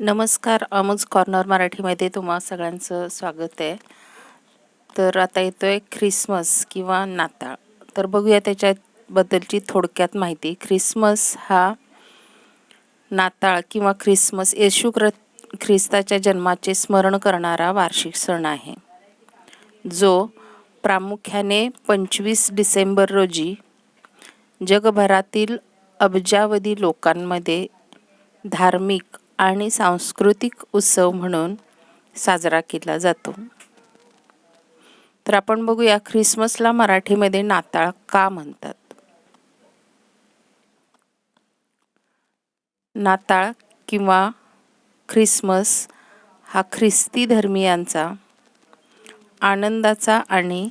नमस्कार अमुज कॉर्नर मराठीमध्ये तुम्हा सगळ्यांचं स्वागत आहे. तर आता येतो आहे ख्रिसमस किंवा नाताळ. तर बघूया त्याच्याबद्दलची थोडक्यात माहिती. ख्रिसमस हा नाताळ किंवा ख्रिसमस येशू क्र ख्रिस्ताच्या जन्माचे स्मरण करणारा वार्षिक सण आहे. जो प्रामुख्याने पंचवीस डिसेंबर रोजी जगभरातील अब्जावधी लोकांमध्ये धार्मिक आणि सांस्कृतिक उत्सव म्हणून साजरा केला जातो. तर आपण बघूया ख्रिसमसला मराठीमध्ये नाताळ का म्हणतात? नाताळ किंवा ख्रिसमस हा ख्रिस्ती धर्मियांचा आनंदाचा आणि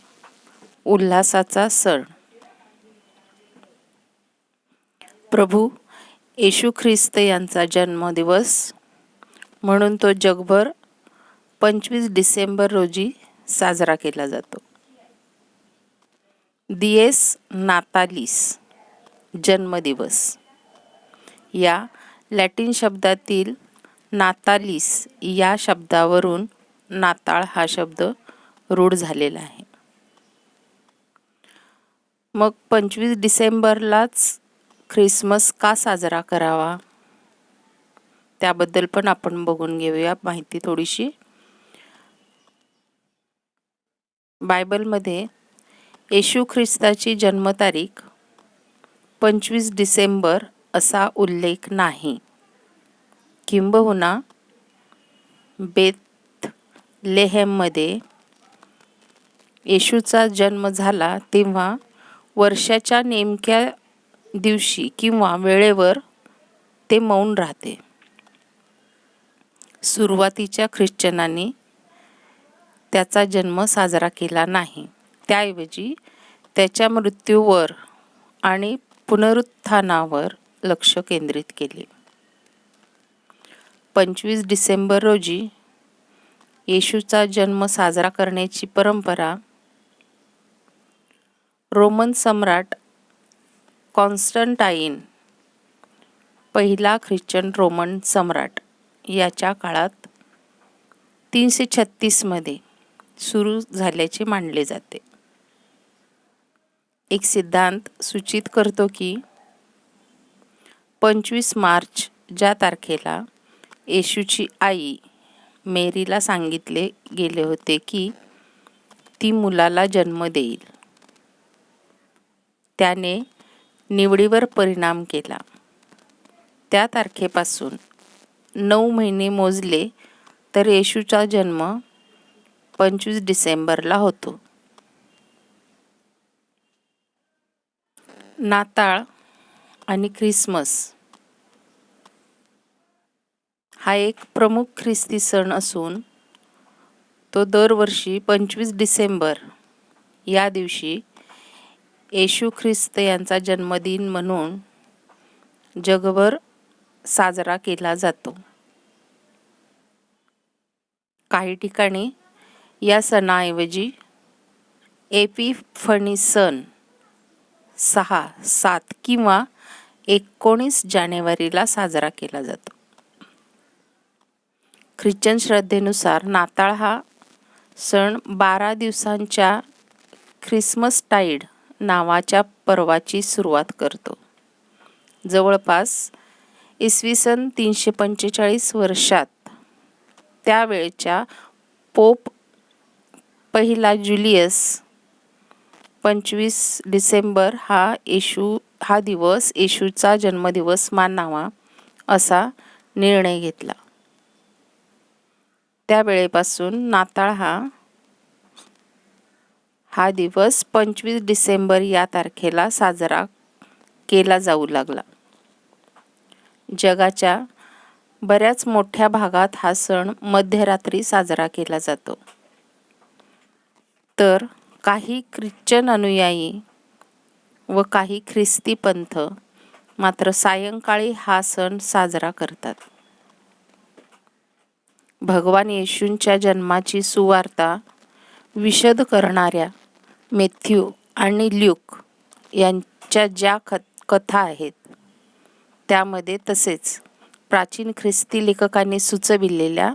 उल्हासाचा सण. प्रभू येशू ख्रिस्त यांचा जन्मदिवस म्हणून तो जगभर पंचवीस डिसेंबर रोजी साजरा केला जातो. दिएस नातालिस जन्मदिवस. या लॅटिन शब्दातील नातालिस या शब्दावरून नाताळ हा शब्द रूढ झालेला आहे. मग पंचवीस डिसेंबरलाच ख्रिसमस का साजरा करावा? त्याबद्दल पण आपण बघून घेऊया माहिती थोडीशी. बायबलमध्ये येशू ख्रिस्ताची जन्मतारीख पंचवीस डिसेंबर असा उल्लेख नाही. किंबहुना बेत लेहेममध्ये येशूचा जन्म झाला तेव्हा वर्षाच्या नेमक्या दिवशी किंवा वेळेवर ते मौन राहते. सुरुवातीच्या ख्रिश्चनांनी त्याचा जन्म साजरा केला नाही. त्याऐवजी त्याच्या मृत्यूवर आणि पुनरुत्थानावर लक्ष केंद्रित केले. पंचवीस डिसेंबर रोजी येशूचा जन्म साजरा करण्याची परंपरा रोमन सम्राट कॉन्स्टंटाईन पहिला ख्रिश्चन रोमन सम्राट याच्या काळात तीनशे छत्तीसमध्ये सुरू झाल्याचे मानले जाते. एक सिद्धांत सूचित करतो की पंचवीस मार्च ज्या तारखेला येशूची आई मेरीला सांगितले गेले होते की ती मुलाला जन्म देईल. त्याने निवडीवर परिणाम केला. त्या तारखेपासून नऊ महिने मोजले तर येशूचा जन्म पंचवीस डिसेंबरला होतो. नाताळ आणि ख्रिसमस हा एक प्रमुख ख्रिस्ती सण असून तो दरवर्षी पंचवीस डिसेंबर या दिवशी येशू ख्रिस्त यांचा जन्मदिन म्हणून जगभर साजरा केला जातो. काही ठिकाणी या सणाऐवजी एपी सण सहा सात किंवा एकोणीस जानेवारीला साजरा केला जातो. ख्रिश्चन श्रद्धेनुसार नाताळ हा सण बारा दिवसांच्या ख्रिसमस टाईड नावाच्या पर्वाची सुरुवात करतो. जवळपास इसवी सन तीनशे पंचेचाळीस वर्षात त्यावेळच्या पोप पहिला जुलियस पंचवीस डिसेंबर हा येशू हा दिवस येशूचा जन्मदिवस मानावा असा निर्णय घेतला. त्यावेळेपासून नाताळ हा हा दिवस पंचवीस डिसेंबर या तारखेला साजरा केला जाऊ लागला. जगाच्या बऱ्याच मोठ्या भागात हा सण मध्यरात्री साजरा केला जातो. तर काही ख्रिश्चन अनुयायी व काही ख्रिस्ती पंथ मात्र सायंकाळी हा सण साजरा करतात. भगवान येशूंच्या जन्माची सुवार्ता विशद करणाऱ्या मेथ्यू आणि ल्यूक यांच्या ज्या ख कथा आहेत त्यामध्ये तसेच प्राचीन ख्रिस्ती लेखकांनी सुचविलेल्या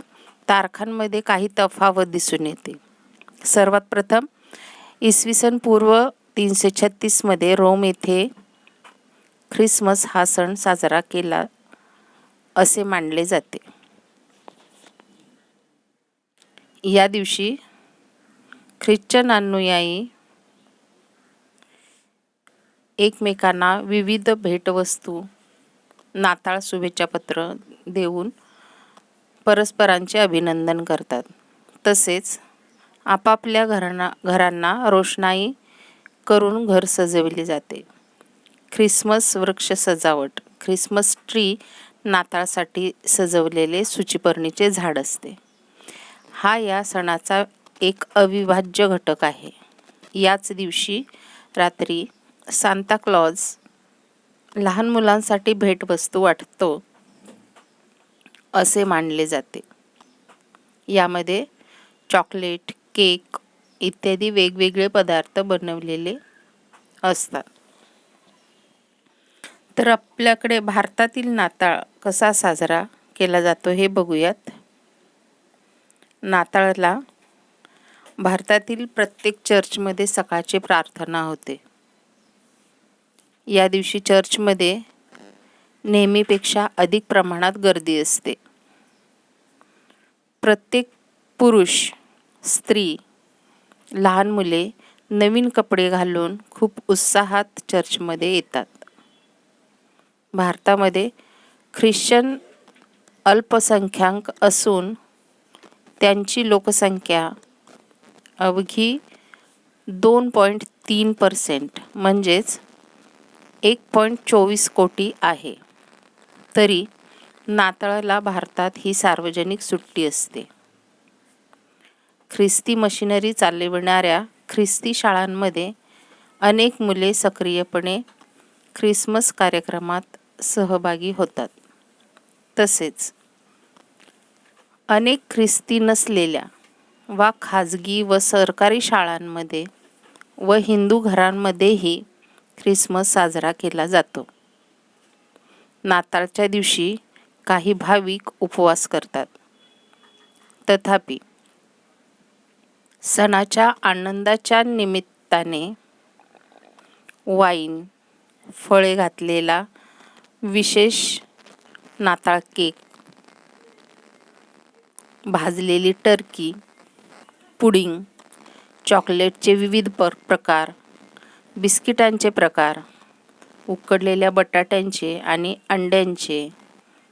तारखांमध्ये काही तफावत दिसून येते. सर्वात प्रथम इसवी सन पूर्व तीनशे छत्तीसमध्ये रोम येथे ख्रिसमस हा सण साजरा केला असे मानले जाते. या दिवशी ख्रिश्चन अनुयायी एकमेकांना विविध भेटवस्तू नाताळ शुभेच्छापत्र देऊन परस्परांचे अभिनंदन करतात. तसेच आपापल्या घरांना घरांना रोषणाई करून घर सजविले जाते. ख्रिसमस वृक्ष सजावट ख्रिसमस ट्री नाताळसाठी सजवलेले सुचिपर्णीचे झाड असते. हा या सणाचा एक अविभाज्य घटक आहे. याच दिवशी रात्री सांता क्लॉज लहान मुलांसाठी भेटवस्तू वाटतो असे मानले जाते. यामध्ये चॉकलेट केक इत्यादी वेगवेगळे पदार्थ बनवलेले असतात. तर आपल्याकडे भारतातील नाताळ कसा साजरा केला जातो हे बघूयात. नाताळला भारतातील प्रत्येक चर्चमध्ये सकाळची प्रार्थना होते. या दिवशी चर्चमध्ये नेहमीपेक्षा अधिक प्रमाणात गर्दी असते. प्रत्येक पुरुष स्त्री लहान मुले नवीन कपडे घालून खूप उत्साहात चर्चमध्ये येतात. भारतामध्ये ख्रिश्चन अल्पसंख्याक असून त्यांची लोकसंख्या अवघी दोन पॉईंट तीन पर्सेंट म्हणजेच एक पॉईंट चोवीस कोटी आहे. तरी नाताळाला भारतात ही सार्वजनिक सुट्टी असते. ख्रिस्ती मशिनरी चालविणाऱ्या ख्रिस्ती शाळांमध्ये अनेक मुले सक्रियपणे ख्रिसमस कार्यक्रमात सहभागी होतात. तसेच अनेक ख्रिस्ती नसलेल्या वा खाजगी व सरकारी शाळांमध्ये व हिंदू घरांमध्येही ख्रिसमस साजरा केला जातो. नाताळच्या दिवशी काही भाविक उपवास करतात. तथापि सणाच्या आनंदाच्या निमित्ताने वाईन फळे घातलेला विशेष नाताळ केक भाजलेली टर्की पुडिंग चॉकलेटचे विविध पर प्रकार बिस्किटांचे प्रकार. उकडलेल्या बटाट्यांचे आणि अंड्यांचे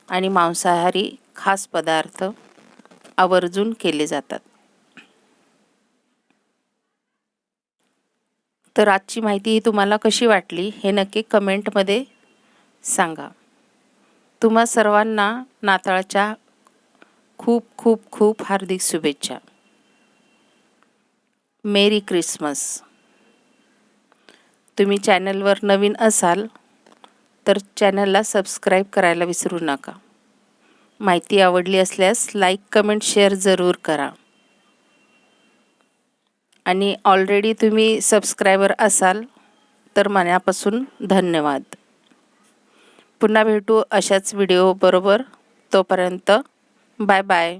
आणि मांसाहारी खास पदार्थ आवर्जून केले जातात. तर आजची माहिती ही तुम्हाला कशी वाटली हे नक्की कमेंटमध्ये सांगा. तुम्हा सर्वांना नाताळच्या खूप खूप खूप हार्दिक शुभेच्छा. Merry Christmas. तुम्ही चॅनलवर नवीन असाल तर चॅनलला सबस्क्राईब करायला विसरू नका. माहिती आवडली असल्यास लाईक कमेंट शेअर जरूर करा. आणि ऑलरेडी तुम्ही सबस्क्रायबर असाल तर मनापासून धन्यवाद. पुन्हा भेटू अशाच व्हिडिओबरोबर तोपर्यंत बाय बाय.